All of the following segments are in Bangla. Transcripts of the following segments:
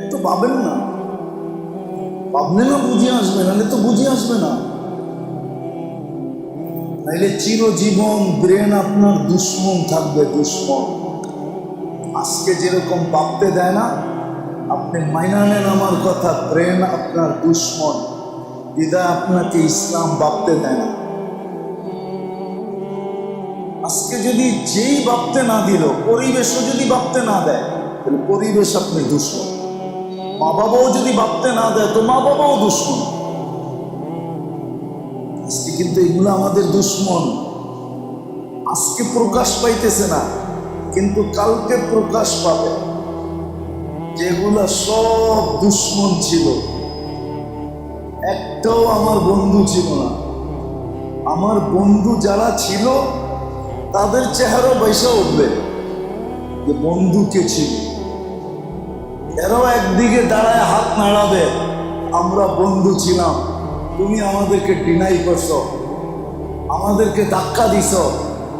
একটু ভাবেন না। ভাবলে না বুঝে আসবে, নাহলে তো বুঝে আসবে না। নাইলে চিরজীবন ব্রেন আপনার দুশ্মন থাকবে, দুশ্মন। আজকে যেরকম ভাবতে দেয় না, আপনি মাইনা নেন আমার কথা, ব্রেন আপনার দুশ্মন। বিদায় আপনাকে ইসলাম ভাবতে দেয় না। আজকে যদি যেই ভাবতে না দিল, পরিবেশও যদি ভাবতে না দেয় তাহলে পরিবেশ আপনি দুশ্মন। মা বাবাও যদি ভাবতে না দেয়, তো মা বাবাও দুশ্মন। আজকে কিন্তু এগুলো আমাদের দুশ্মন। আজকে প্রকাশ পাইতেছে না, কিন্তু কালকে প্রকাশ পাবে। যেগুলা সব দুশ্মন ছিল। একটাও আমার বন্ধু ছিল না। আমার বন্ধু যারা ছিল, তাদের চেহারা বৈশা উঠবে যে বন্ধু কে ছিল। এরাও একদিকে দাঁড়ায় হাত নাড়াবে। আমরা বন্ধু ছিলাম। তুমি আমাদেরকে ডিনাই করছ। আমাদেরকে ধাক্কা দিছ।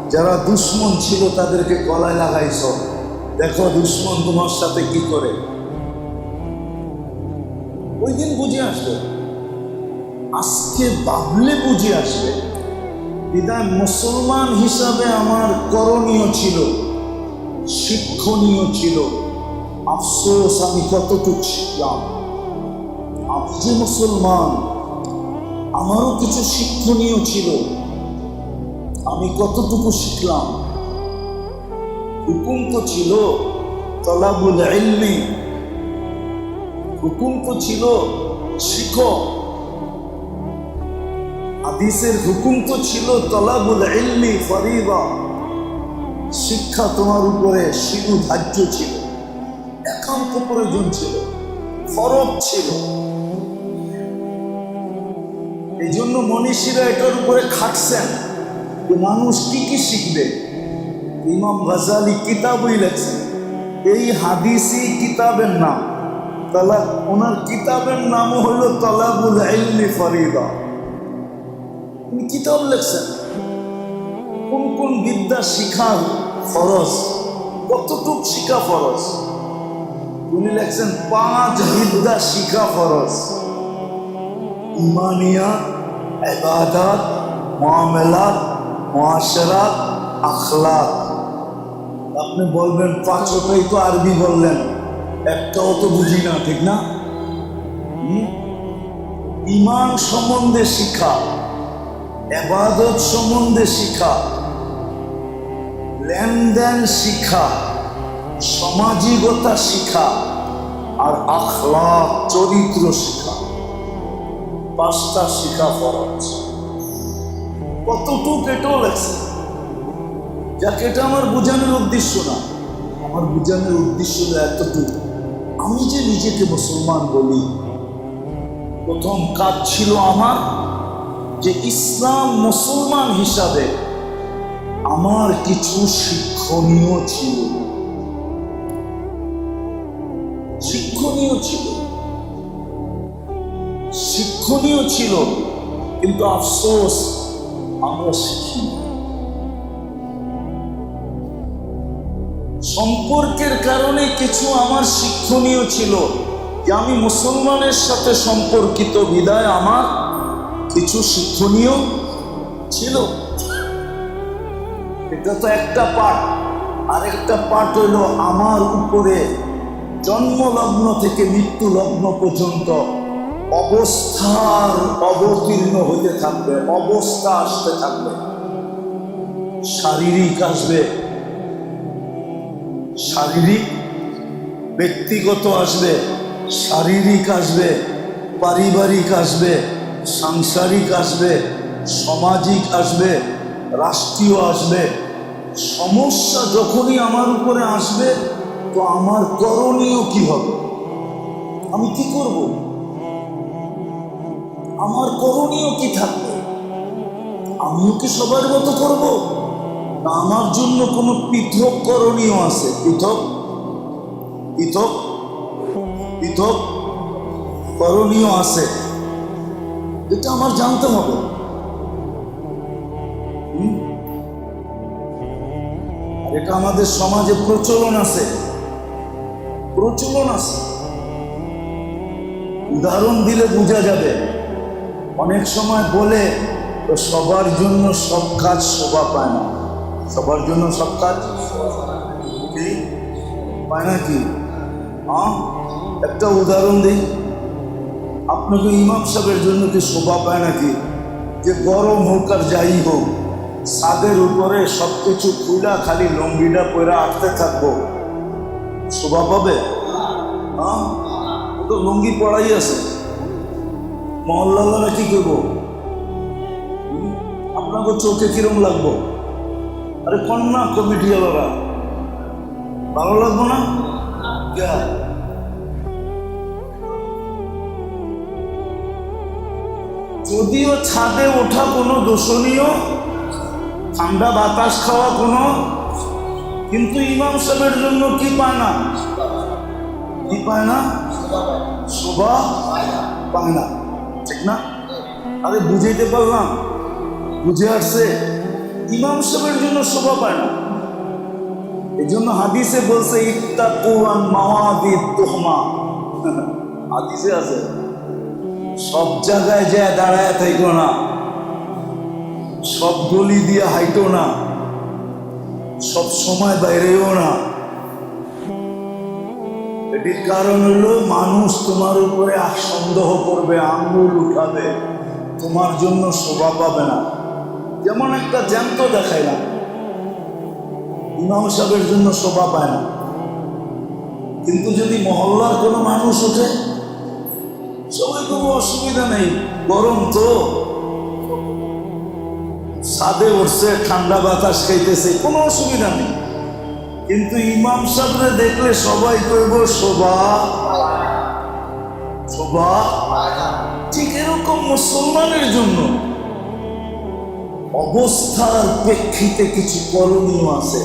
যারা দুশ্মন ছিল তাদেরকে গলায় লাগাইছ। দেখো দুশ্মন তোমার সাথে কি করে। ওই দিন বুঝে আসবে। আজকে ভাবলে বুঝে আসবে। বিদায় মুসলমান হিসাবে আমার করণীয় ছিল, শিক্ষণীয় ছিল। আফসোস আমি কতটুকু শিখলাম আমি যে মুসলমান, আমারও কিছু শিক্ষণীয় ছিল। আমি কতটুকু শিখলাম? হুকুম তো ছিল তলাবুল ইলমি। হুকুম তো ছিল শিখো। হাদিসের হুকুম তো ছিল তলাবুল ইলমি ফরিদা। শিক্ষা তোমার উপরে শিশু ধার্য ছিল। প্রয়োজন ছিল ফরক ছিল। এই জন্য মনীষীরা এটার উপরে খাটছেন যে মানুষ কি কি শিখবে। ইমাম গাজালি কিতাবই লেখছেন এই হাদিসি কিতাবের নাম। তালা ওনার কিতাবের নাম হলো তলাবুল ইলমি ফরিদা। উনি কিতাব লেখছেন। কোন কোন বিদ্যা শিখা ফরজ, কতটুক শিখা ফরজ? উনি লেখছেন পাঁচ বিদ্যা শিখা ফরজ। ইমানিয়া এবাদাত মামেলাত মহাশরাত আখলাক আপনি বলবেন পাঁচটাই তো আরবি বললেন। একটাও তো বুঝি না, ঠিক না? ইমান সম্বন্ধে শিক্ষা এবাদত সম্বন্ধে শিখা, লেনদেন শিখা। সামাজিকতা শিখা আর আখলা চরিত্র শিখা। পাঁচটা শিখা ফরজ। কতটুক এটাও লেখছে। যাকে, এটা আমার বোঝানোর উদ্দেশ্য না। আমার বোঝানোর উদ্দেশ্য হলো এতটুকু। আমি যে নিজেকে মুসলমান বলি, প্রথম কাজ ছিল আমার যে ইসলাম মুসলমান হিসাবে আমার কিছু শিক্ষণীয় ছিল। শিক্ষণীয় ছিল, কিন্তু আফসোস আমরা শিখি সম্পর্কের কারণে কিছু আমার শিক্ষণীয় ছিল যে আমি মুসলমানের সাথে সম্পর্কিত, বিদায় আমার কিছু শিক্ষণীয় ছিল। এটা তো একটা পাঠ। আরেকটা পাঠ হইল আমার উপরে জন্মলগ্ন থেকে মৃত্যু লগ্ন পর্যন্ত অবস্থার অবতীর্ণ হতে থাকবে, অবস্থা আসতে থাকবে। শারীরিক আসবে, শারীরিক ব্যক্তিগত আসবে, শারীরিক আসবে, পারিবারিক আসবে, সাংসারিক আসবে, সামাজিক আসবে, রাষ্ট্রীয় আসবে। সমস্যা যখনই আমার উপরে আসবে, তো আমার করণীয় কি হবে? আমি কি করব? আমার করণীয় কি থাকবে? আমিও কি সবার মতো করব? না, আমার জন্য কোনো পৃথক করণীয় আছে। পৃথক? পৃথক? পৃথক করণীয় আছে। এটা আমার জানতে হবে? এটা আমাদের সমাজে প্রচলন আছে। প্রচলন আছে। উদাহরণ দিলে বোঝা যাবে। অনেক সময় বলে, তো সবার জন্য সব কাজ শোভা পায় না। সবার জন্য সব কাজ পায় না কি? একটা উদাহরণ দিই। আপনাকে ইমাম সাহেবের জন্য কি শোভা পায় নাকি যে গরম হোক আর যাই হোক, ছাদের উপরে সব কিছু খুলা খালি লঙ্গিটা পরে আটতে থাকব। শোভা পাবে? হ্যাঁ ও তো লুঙ্গি পড়াই আছে। মহল্লারা কি করব? আপনাকে চোখে কিরম লাগবো? আরে কন্যা কমিটিওয়ালারা ভালো লাগবো না? যদিও ছাদে ওঠা কোনো দোষণীয়, ঠান্ডা বাতাস খাওয়া কোনো, কিন্তু ইমাম সাহেবের জন্য কি পায় না? কি পায় না? শোভা পায় না। ঠিক না? আরে বুঝাইতে পারলাম। বুঝে আসছে, ইমাম সাহেবের জন্য শোভা পায় না। এই জন্য হাদিসে বলছে, ইত্তা কোরআন মাওয়াদি তোহমা। হাদিসে আছে। সব জায়গায় যায় দাঁড়ায় থাইকো না। সব গলি দিয়ে হাইটো না। সব সময় বাইরেও না। এটির কারণ হলো মানুষ তোমার উপরে সন্দেহ করবে আঙ্গুল উঠাবে, তোমার জন্য শোভা পাবে না। যেমন একটা জ্যান্ত দেখাইলাম, ইমাম সাহেবের জন্য শোভা পায় না। কিন্তু যদি মহল্লার কোনো মানুষ ওঠে, সবাই কোনো অসুবিধা নেই গরম তো ছাদে উঠছে, ঠান্ডা বাতাস খাইতেছে, কোনো অসুবিধা নেই। কিন্তু ইমাম সাহেবরে দেখলে সবাই কইব, শোভা শোভা, ঠিক এরকম মুসলমানের জন্য অবস্থার প্রেক্ষিতে কিছু করণীয় আছে।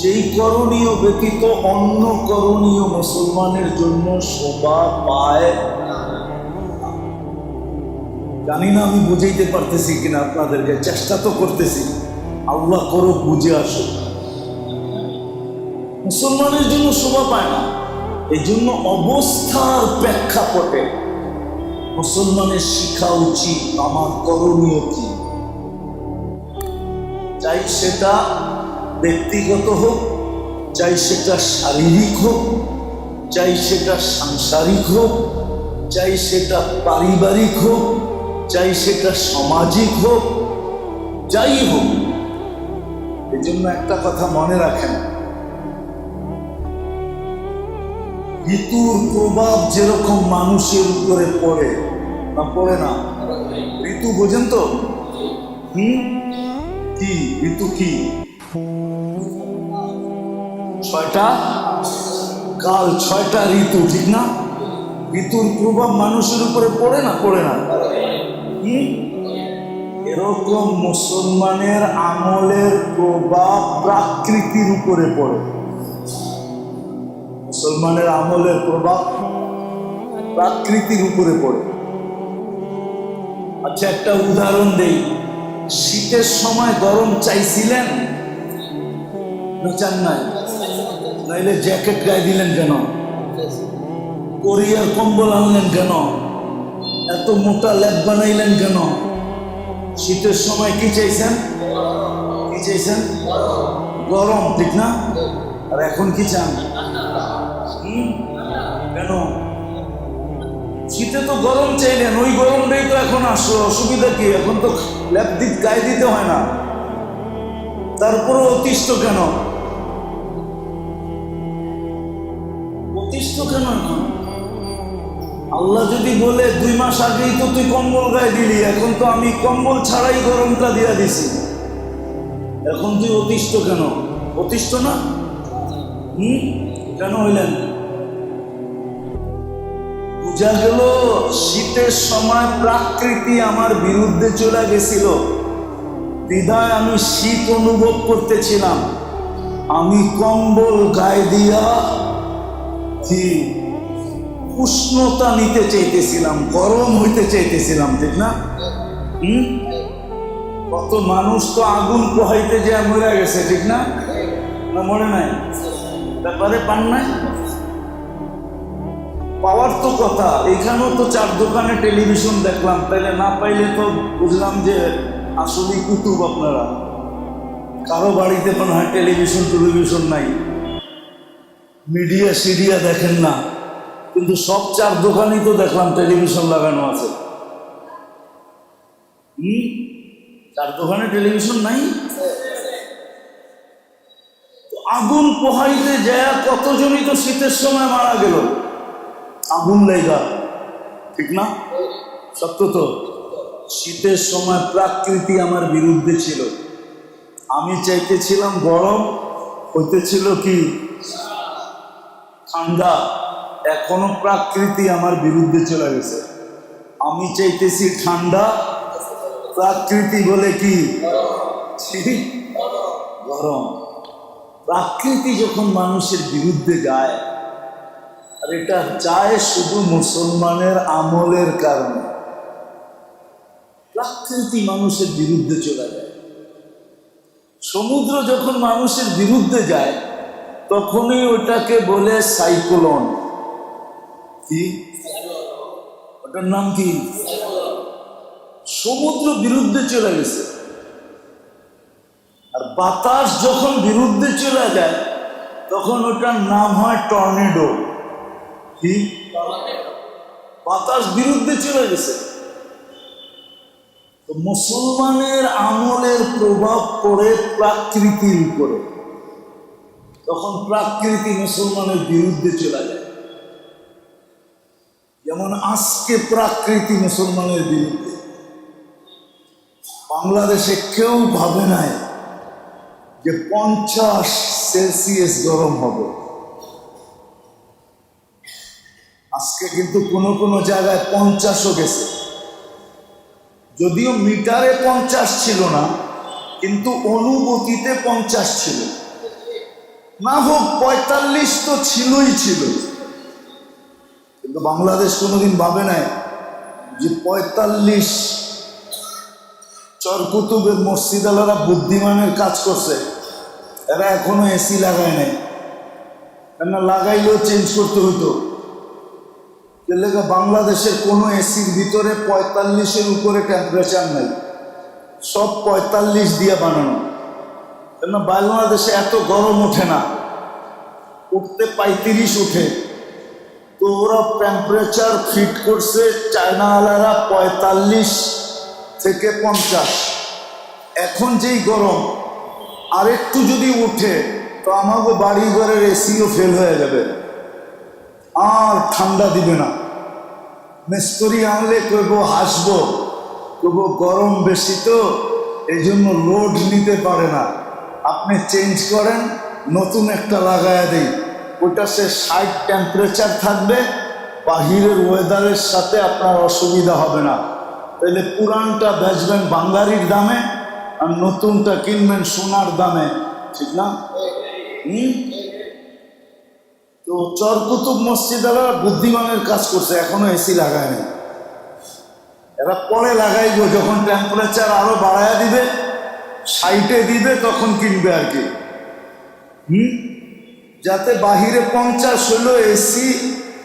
যেই করণীয় ব্যতীত অন্য করণীয় মুসলমানের জন্য শোভা পায় জানি না আমি বুঝাইতে পারতেছি কিনা আপনাদেরকে, চেষ্টা তো করতেছি। আল্লাহ করো বুঝে আসো মুসলমানের জন্য শোভা পায় না। এই জন্য অবস্থার প্রেক্ষাপটে মুসলমানের শিখা উচিত, আমার করণীয় কি? চাই সেটা ব্যক্তিগত হোক, চাই সেটা শারীরিক হোক, চাই সেটা সাংসারিক হোক, চাই সেটা পারিবারিক হোক, চাই সেটা সামাজিক হোক, যাই হোক। এই জন্য একটা কথা মনে রাখেন ঋতুর প্রভাব যেরকম মানুষের উপরে পড়ে, না পড়ে না? ঋতু বোঝেন তো? হুম? কি? ঋতু কি? ছয়টা? কাল ছয়টা ঋতু, ঠিক না? ঋতুর প্রভাব মানুষের উপরে পড়ে না পড়ে না? এরকম মুসলমানের আমলের প্রভাব প্রাকৃতির উপরে পড়ে। মুসলমানের আমলের প্রভাব প্রাকৃতির উপরে পড়ে। আচ্ছা একটা উদাহরণ দেই। শীতের সময় গরম চাইছিলেন? চান নাই? নাইলে জ্যাকেট গায়ে দিলেন কেন? কোরিয়ার কম্বল আনলেন কেন? এত মোটা ল্যাব বানাইলেন কেন? শীতের সময় কি চাইছেন? কি চাইছেন? গরম, ঠিক না? আর এখন কি চান? শীতে তো গরম চাই চাইলেন, ওই গরমটাই তো এখন আসলো, অসুবিধা কি? এখন তো ল্যাপ দিত, গায়ে দিতে হয় না। তারপরে অতিষ্ঠ কেন? অতিষ্ঠ কেন এখন? আল্লাহ যদি বলে, দুই মাস আগেই তো তুই কম্বল গায়ে দিলি, এখন তো আমি কম্বল ছাড়াই গরমটা দিয়া দিছি। এখন তুই অতিষ্ঠ কেন? অতিষ্ঠ না? হুম? কেন হইলেন? বোঝা গেল শীতের সময় প্রাকৃতি আমার বিরুদ্ধে চলে গেছিল। বিধায় আমি শীত অনুভব করতেছিলাম। আমি কম্বল গায়ে দিয়া কি উষ্ণতা নিতে চাইতেছিলাম, গরম হইতে চাইতেছিলাম, ঠিক না? হুম? কত মানুষ তো আগুন পোহাইতে যে মরে গেছে, ঠিক না? না মরে নাই? ব্যাপারে পান নাই? পাওয়ার তো কথা। এখানেও তো চার দোকানে টেলিভিশন দেখলাম। তাইলে না পাইলে তো বুঝলাম যে আসলেই কুতুব আপনারা। কারও বাড়িতে মনে হয় টেলিভিশন টেলিভিশন নাই। মিডিয়া, সিডিয়া দেখেন না। কিন্তু সব চার দোকানেই তো দেখলাম টেলিভিশন লাগানো আছে। চার দোকানে টেলিভিশন নাই? আগুন পোহাইতে যায় কতজনই তো শীতের সময় মারা গেল? আগুন লেগা ঠিক না? সত্য তো। শীতের সময় প্রাকৃতি আমার বিরুদ্ধে ছিল। আমি চাইতেছিলাম গরম, হইতেছিল কি? ঠান্ডা। এখনও প্রাকৃতি আমার বিরুদ্ধে চলে গেছে। আমি চাইতেছি ঠান্ডা, প্রাকৃতি বলে কি? গরম। প্রাকৃতি যখন মানুষের বিরুদ্ধে যায় আর এটা যায় শুধু মুসলমানের আমলের কারণে। প্রাকৃতি মানুষের বিরুদ্ধে চলে যায়। সমুদ্র যখন মানুষের বিরুদ্ধে যায়, তখনই ওটাকে বলে সাইক্লোন। কি? ওটার নাম কি? সমুদ্র বিরুদ্ধে চলে গেছে। আর বাতাস যখন বিরুদ্ধে চলে যায়, তখন ওটার নাম হয় টর্নেডো। কি? বাতাস বিরুদ্ধে চলে গেছে। মুসলমানের আমলের প্রভাব পড়ে প্রাকৃতির উপরে। তখন প্রাকৃতি মুসলমানের বিরুদ্ধে চলে যায়। যেমন আজকে প্রাকৃতি মুসলমানের বিরুদ্ধে। বাংলাদেশে কেউ ভাবে নাই যে পঞ্চাশ সেলসিয়াস গরম হবে। আজকে কিন্তু কোনো কোনো জায়গায় পঞ্চাশও গেছে। যদিও মিটারে পঞ্চাশ ছিল না, কিন্তু অনুভূতিতে পঞ্চাশ ছিল। না হোক, পঁয়তাল্লিশ তো ছিলই ছিল। কিন্তু বাংলাদেশ কোনোদিন ভাবে নাই যে পঁয়তাল্লিশ চরকুতুবের মসজিদ আলারা বুদ্ধিমানের কাজ করছে। এরা এখনও এসি লাগায় নাই। কেননা লাগাইলেও চেঞ্জ করতে হতো লেগে বাংলাদেশের কোনো এসির ভিতরে পঁয়তাল্লিশের উপরে টেম্পারেচার নাই। সব পঁয়তাল্লিশ দিয়ে বানানো। কেন বাংলাদেশে এত গরম ওঠে না। উঠতে পঁয়ত্রিশ উঠে তো ওরা টেম্পারেচার ফিট করছে চায়নাওয়ালারা পঁয়তাল্লিশ থেকে পঞ্চাশ। এখন যেই গরম, আরেকটু যদি উঠে, তো আমাকে বাড়ি ঘরের এসিও ফেল হয়ে যাবে। আর ঠান্ডা দিবে না। মিস্ত্রি আনলে কইব হাসবো কইব গরম বেশি তো এই জন্য লোড নিতে পারে না। আপনি চেঞ্জ করেন, নতুন একটা লাগায় দিই ওটা সে সাইড টেম্পারেচার থাকবে, বাহিরের ওয়েদারের সাথে আপনার অসুবিধা হবে না। তাহলে পুরানটা বেচবেন বাঙ্গারির দামে, আর নতুনটা কিনবেন সোনার দামে। ঠিক না? হুম? তো চরকুতুব মসজিদারা বুদ্ধিমানের কাজ করছে, এখনও এসি লাগায়নি এরা পরে লাগাইব, যখন টেম্পারেচার আরও বাড়ায় দিবে সাইটে দিবে, তখন কিনবে আর কি। হুম? যাতে বাহিরে পঞ্চাশ হলো এসি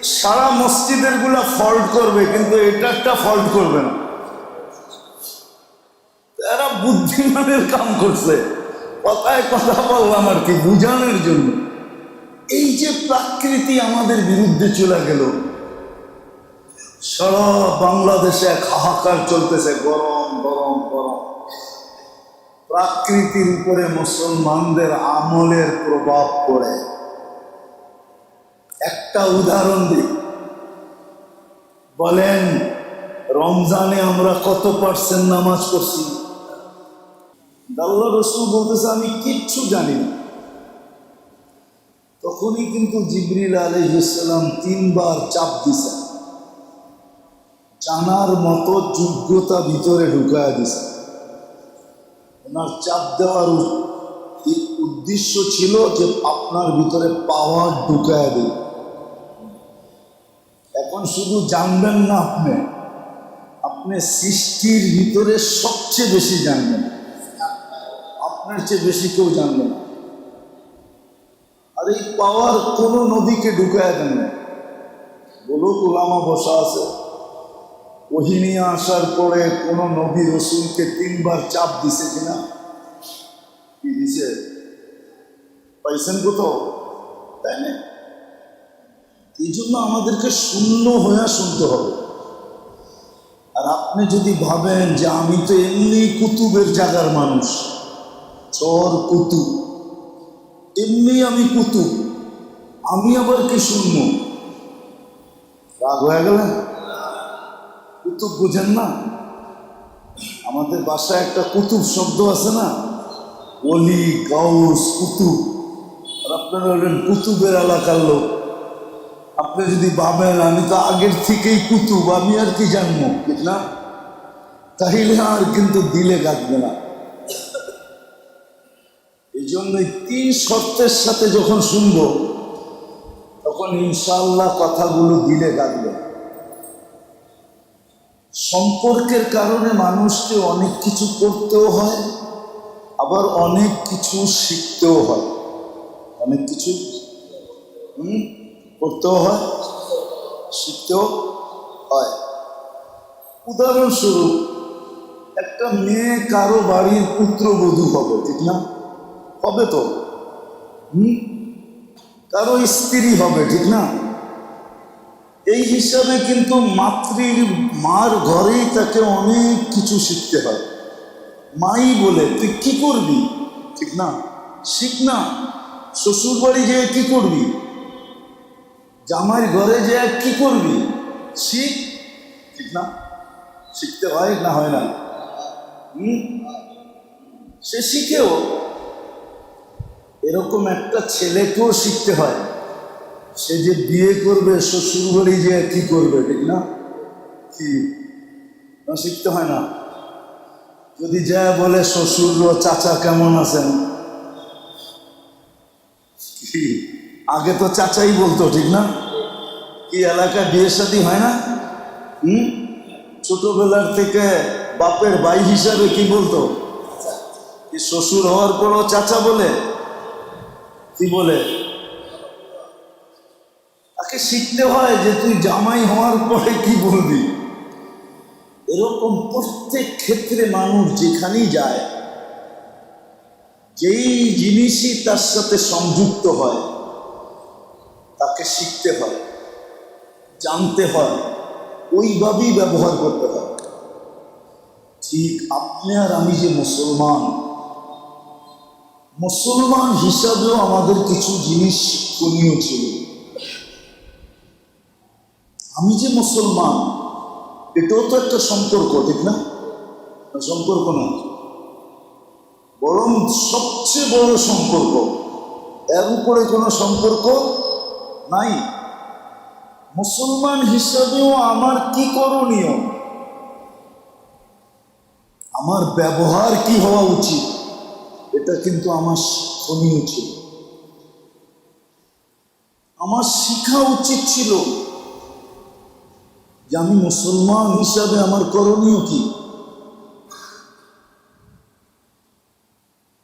সারা মসজিদেরগুলা ফল্ট করবে, কিন্তু এটা একটা ফল্ট করবে না। এরা বুদ্ধিমানের কাম করছে। কথায় কথা বললাম আর কি, বুঝানোর জন্য। এই যে প্রাকৃতি আমাদের বিরুদ্ধে চলে গেল, সারা বাংলাদেশে এক হাহাকার চলতেছে, গরম গরম গরম। প্রাকৃতির উপরে মুসলমানদের আমলের প্রভাব পড়ে। একটা উদাহরণ দিই। বলেন, রমজানে আমরা কত পার্সেন্ট নামাজ পড়ছি? আল্লাহ রসুল বলতেছে, আমি কিচ্ছু জানি না। তখনই কিন্তু জিবরিল আলহিসাম তিনবার চাপ দিছে। জানার মতো যোগ্যতা ভিতরে ঢুকায় দিছে। ওনার চাপ দেওয়ার উদ্দেশ্য ছিল যে আপনার ভিতরে পাওয়ার ঢুকায় দিই এখন শুধু জানবেন না আপনি আপনি সৃষ্টির ভিতরে সবচেয়ে বেশি জানবেন। আপনার চেয়ে বেশি কেউ জানবে না। আর এই পাওয়ার কোনো নদীকে ঢুকায় দেন না। বলুক ওলামা বসা আছে। ওহি নিয়ে আসার পরে কোনো নবী রসুলকে তিনবার চাপ দিছে কিনা? কি দিছে? পাইছেন কোথাও? তাই না? এই জন্য আমাদেরকে শূন্য হয়ে শুনতে হবে। আর আপনি যদি ভাবেন যে আমি তো এমনি কুতুবের জায়গার মানুষ, চর কুতুব। এমনি আমি কুতুব। আমি আবার কি শূন্য রাগ হয়ে গেলেন কুতুব বুঝেন না? আমাদের বাসায় একটা কুতুব শব্দ আছে না? অলি, গাউস, কুতুব। আর আপনারা হলেন কুতুবের এলাকার লোক। আপনি যদি ভাবেন আমি তো আগের থেকেই কুতুব, আমি আর কি জানব? ঠিক না? তাইলে আর কিন্তু দিলে কাটবে না। জন্য তিন শর্তের সাথে যখন শুনব, তখন ইনশাল্লাহ কথাগুলো দিলে কাটবে সম্পর্কের কারণে মানুষকে অনেক কিছু করতেও হয়, আবার অনেক কিছু শিখতেও হয়। অনেক কিছু করতেও হয়, শিখতেও হয়। উদাহরণস্বরূপ, একটা মেয়ে কারও বাড়ির পুত্রবধূ হবে, ঠিক না? হবে তো? কারও স্ত্রী হবে, ঠিক না? এই হিসাবে কিন্তু মাতৃর মার ঘরেই তাকে অনেক কিছু শিখতে হয়। মাই বলে, তুই কি করবি? ঠিক না? শিখ না। শ্বশুর বাড়ি যেয়ে কি করবি? জামাইয়ের ঘরে যে কি করবি? শিখ? ঠিক না? শিখতে হয় না হয় না? সে শিখেও এরকম একটা ছেলেকেও শিখতে হয়। সে যে বিয়ে করবে শ্বশুর বাড়ি যে কি করবে ঠিক না? কি? না শিখতে হয় না। যদি যা বলে শ্বশুর চাচা কেমন আছেন? কি? আগে তো চাচাই বলতো ঠিক না? কি এলাকায় বিয়ে শাদী হয় না? হুম? ছোটবেলার থেকে বাপের ভাই হিসাবে কি বলতো? কি শ্বশুর হওয়ার পরও চাচা বলে? বলে। তাকে শিখতে হয় যে তুই জামাই হওয়ার পরে কি বলবি। এরকম প্রত্যেক ক্ষেত্রে মানুষ যেখানেই যায়, যেই জিনিসই তার সাথে সংযুক্ত হয়, তাকে শিখতে হয়, জানতে হয়, ওইভাবেই ব্যবহার করতে হয়। ঠিক আপনি আর আমি যে মুসলমান মুসলমান হিসাবেও আমাদের কিছু জিনিস শিক্ষণীয় ছিল। আমি যে মুসলমান, এটাও তো একটা সম্পর্ক, ঠিক না? না, সম্পর্ক না। বরং সবচেয়ে বড় সম্পর্ক, এর উপরে কোনো সম্পর্ক নাই। মুসলমান হিসাবেও আমার কি করণীয়? আমার ব্যবহার কি হওয়া উচিত? এটা কিন্তু আমার শিক্ষণীয় ছিল। আমার শিখা উচিত ছিল যে আমি মুসলমান হিসাবে আমার করণীয় কি?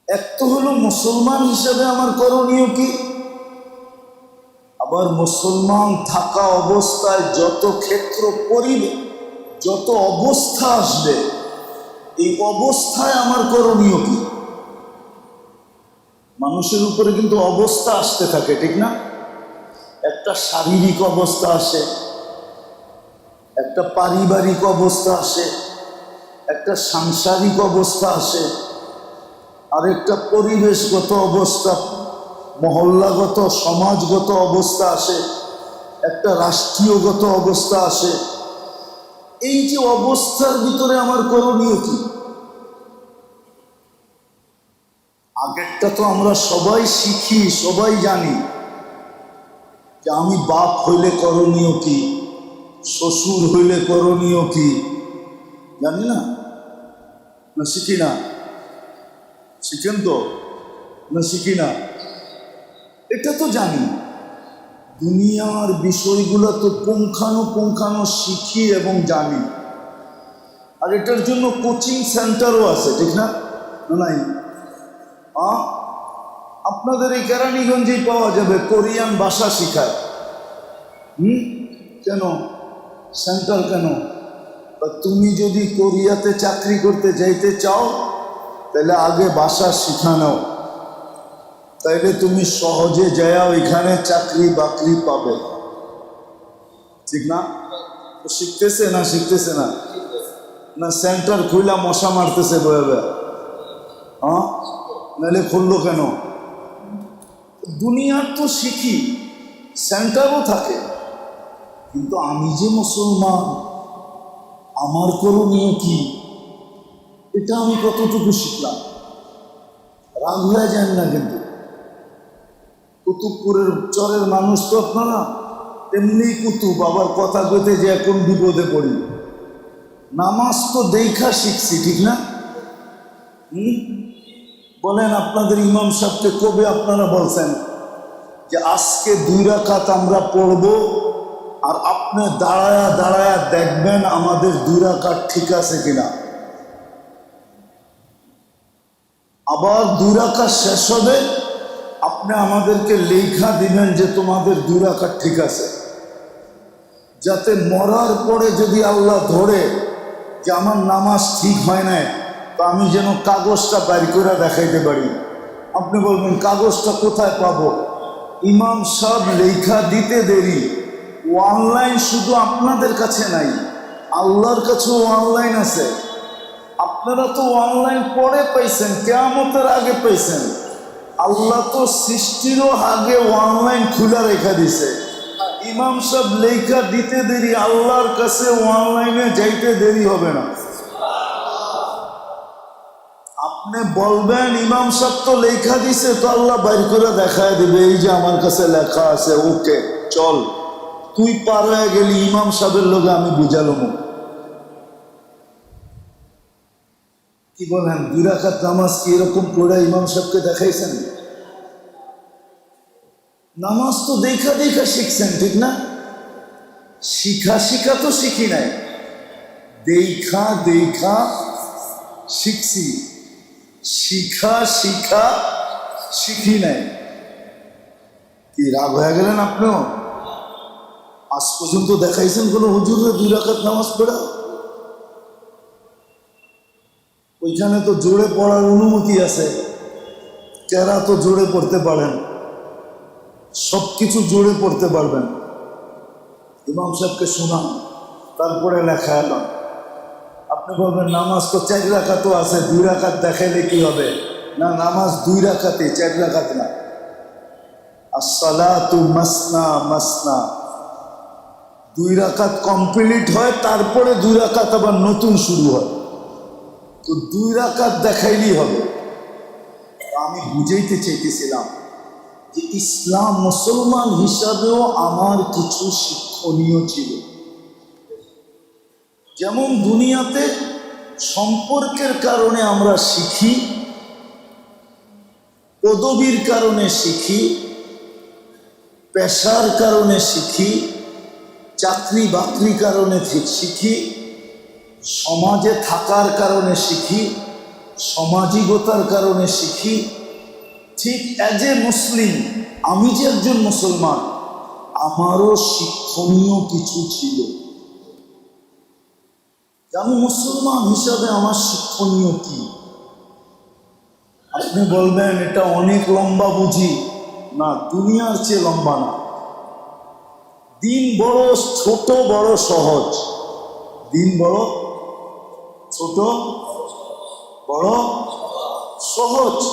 এক তো হলো মুসলমান হিসাবে আমার করণীয় কি? আবার মুসলমান থাকা অবস্থায় যত ক্ষেত্র পরিবে যত অবস্থা আসবে, এই অবস্থায় আমার করণীয় কি? মানুষের উপরে কিন্তু অবস্থা আসতে থাকে, ঠিক না? একটা শারীরিক অবস্থা আসে, একটা পারিবারিক অবস্থা আসে, একটা সাংসারিক অবস্থা আসে, আরেকটা পরিবেশগত অবস্থা, মহল্লাগত, সমাজগত অবস্থা আসে, একটা রাষ্ট্রীয়গত অবস্থা আসে। এই যে অবস্থার ভিতরে আমার করণীয় কি? আগেরটা তো আমরা সবাই শিখি, সবাই জানি। যে আমি বাপ হইলে করণীয় কি? শ্বশুর হইলে করণীয় কি? জানি না। না শিখি না। শিখেন তো? না শিখি না। এটা তো জানি। দুনিয়ার বিষয়গুলো তো পুঙ্খানো পুঙ্খানো শিখি এবং জানি। আর এটার জন্য কোচিং সেন্টারও আছে, ঠিক না? নাই? আপনাদের এই কেরানীগঞ্জেই পাওয়া যাবে কোরিয়ান ভাষা শিখায়। হুম? কেন? সেন্টার কেন? তুমি যদি কোরিয়াতে চাকরি করতে যাইতে চাও, তাহলে আগে ভাষা শিখা নাও। তাইলে তুমি সহজে যায় ওইখানে চাকরি বাকরি পাবে। ঠিক না? তো শিখতেছে না শিখতেছে না? না, সেন্টার খুইলা মশা মারতেছে বয়ে হ্যাঁ নাহলে খুললো কেন? দুনিয়ার তো শিখি, সেন্টারও থাকে। কিন্তু আমি যে মুসলমান, আমার করণীয় কি? এটা আমি কতটুকু শিখলাম? রাগ যান না কিন্তু। কুতুবপুরের চরের মানুষ তো আপনারা, এমনি কুতুব, আবার কথা কইতে যে এখন বিপদে পড়ি। নামাজ তো দেখা শিখছি, ঠিক না? হুম? বলেন আপনাদের ইমাম সাহেবকে কবে আপনারা বলছেন যে আজকে দুই রাকাত আমরা পড়ব আর আপনি দাঁড়ায়া দাঁড়ায়া দেখবেন আমাদের দুই রাকাত ঠিক আছে কিনা? আবার দুই রাকাত শেষ হবে, আপনি আমাদেরকে লেখা দিবেন যে তোমাদের দুই রাকাত ঠিক আছে। যাতে মরার পরে যদি আল্লাহ ধরে যে আমার নামাজ ঠিক হয় না তো আমি যেন কাগজটা বাইর করে দেখাইতে পারি। আপনি বলবেন, কাগজটা কোথায় পাব? ইমাম সব লেখা দিতে দেরি। অনলাইন শুধু আপনাদের কাছে নাই, আল্লাহর কাছেও অনলাইন আছে। আপনারা তো অনলাইন পরে পাইছেন, কেয়ামতের আগে পাইছেন। আল্লাহ তো সৃষ্টিরও আগে অনলাইন খোলা রেখা দিছে। ইমাম সব লেখা দিতে দেরি, আল্লাহর কাছে অনলাইনে যাইতে দেরি হবে না। আপনি বলবেন, ইমাম সাহেব তো লেখা দিছে, তো আল্লাহ বাইর করে দেখায় দিবে, এই যে আমার কাছে লেখা আছে, ওকে, চল। তুই পার হয়ে গেলি, ইমাম সাহেবের লোকে আমি বুঝালাম কি বলেন, দুই রাখাত নামাজ কি এরকম পড়ে ইমাম সাহেবকে দেখাইছেন? নামাজ তো দেখা দেখা শিখছেন, ঠিক না? শিখা শিখা তো শিখি নাই। দেখা দেখা শিখছি। শিখা শিখা, শিখি নাই। কি রাগ হয়ে গেলেন আপনিও? আজ পর্যন্ত দেখাইছেন কোনো হুজুরে দুই রাখাত নামাজ পড়া? ওইখানে তো জোরে পড়ার অনুমতি আছে। কেরা তো জোরে পড়তে পারেন? সব কিছু জোরে পড়তে পারবেন। ইমাম সাহেবকে শোনান, তারপরে লেখা এলাম। আপনি বলবেন, নামাজ তো চার রাখাতও আছে, দুই রাখাত দেখাইলে কি হবে? না, নামাজ দুই রাখাতে চার রাখাত না। আসসালাতু মাসনা মাসনা। দুই রাকাত কমপ্লিট হয়, তারপরে দুই রাকাত আবার নতুন শুরু হয়। তো দুই রাকাত দেখাইলেই হবে। আমি বুঝাইতে চাইতেছিলাম যে ইসলাম মুসলমান হিসাবেও আমার কিছু শিক্ষণীয় ছিল। যেমন দুনিয়াতে সম্পর্কের কারণে আমরা শিখি, পদবীর কারণে শিখি, পেশার কারণে শিখি, চাকরি বাকরি কারণে শিখি, সমাজে থাকার কারণে শিখি, সামাজিকতার কারণে শিখি। ঠিক অ্যাজ এ মুসলিম আমি যে একজন মুসলমান, আমারও শিক্ষণীয় কিছু ছিল। আমি মুসলমান হিসাবে আমার শিক্ষণীয় কি? আপনি বলবেন, এটা অনেক লম্বা বুঝি। না, দুনিয়ার চেয়ে লম্বা না। দিন বড়, ছোট বড় সহজ। দিন বড়, ছোট বড় সহজ।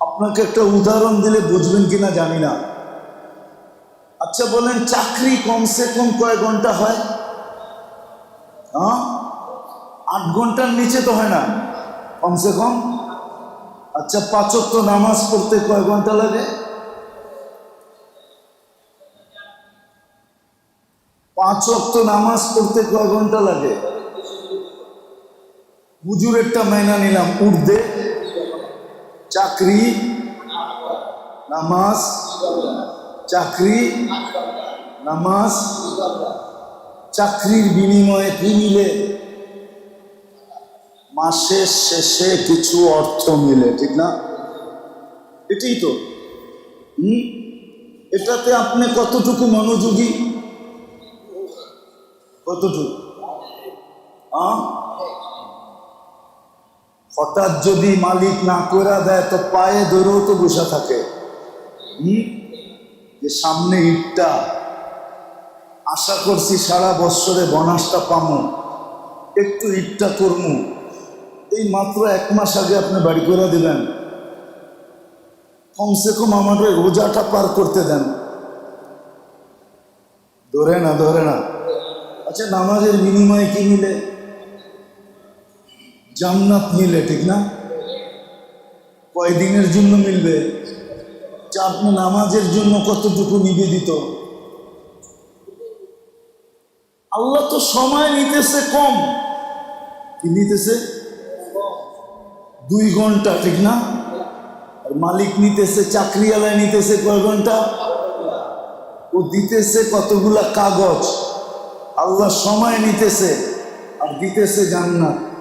আপনাকে একটা উদাহরণ দিলে বুঝবেন কিনা জানি না। আচ্ছা বলেন, চাকরি কমসে কম কয় ঘণ্টা হয়? হ্যাঁ? আট ঘণ্টার নিচে তো হয় না। কমসে কম আচ্ছা পাঁচক তো নামাজ পড়তে কয় ঘণ্টা লাগে? পাঁচ অক্ত নামাজ পড়তে কয় ঘণ্টা লাগে? হুজুরেরটা মাইনা নিলাম, উর্দে, চাকরি, নামাজ চাকরি, নামাজ, চাকরির বিনিময়ে কি মিলে? মাসের শেষে কিছু অর্থ মিলে, ঠিক না? এটাই তো। হুম? এটাতে আপনি কতটুকু মনোযোগী? কতটুকু? হঠাৎ যদি মালিক না করে দেয়, তো পায়ে ধরেও তো বসে থাকে। হুম? যে সামনে ইটটা, আশা করছি সারা বৎসরে বনাসটা পামো, একটু ইটটা করমু। এই মাত্র এক মাস আগে আপনি বাড়ি করে দিলেন। কমসে কম আমাদের রোজাটা পার করতে দেন। ধরে না ধরে না। আচ্ছা নামাজের বিনিময়ে কি মিলে? জান্নাত মিলে, ঠিক না? কয়দিনের জন্য মিলবে? যে আপনি নামাজের জন্য কতটুকু নিবেদিত? আল্লাহ তো সময় নিতেছে কম। কি নিতেছে? দুই ঘণ্টা, ঠিক না? আর মালিক নিতেছে, চাকরিওয়ালায় নিতেছে কয় ঘণ্টা? ও দিতেছে কতগুলা কাগজ? আল্লাহ সময় নিতেছে, আর দিতেছে জান্নাত।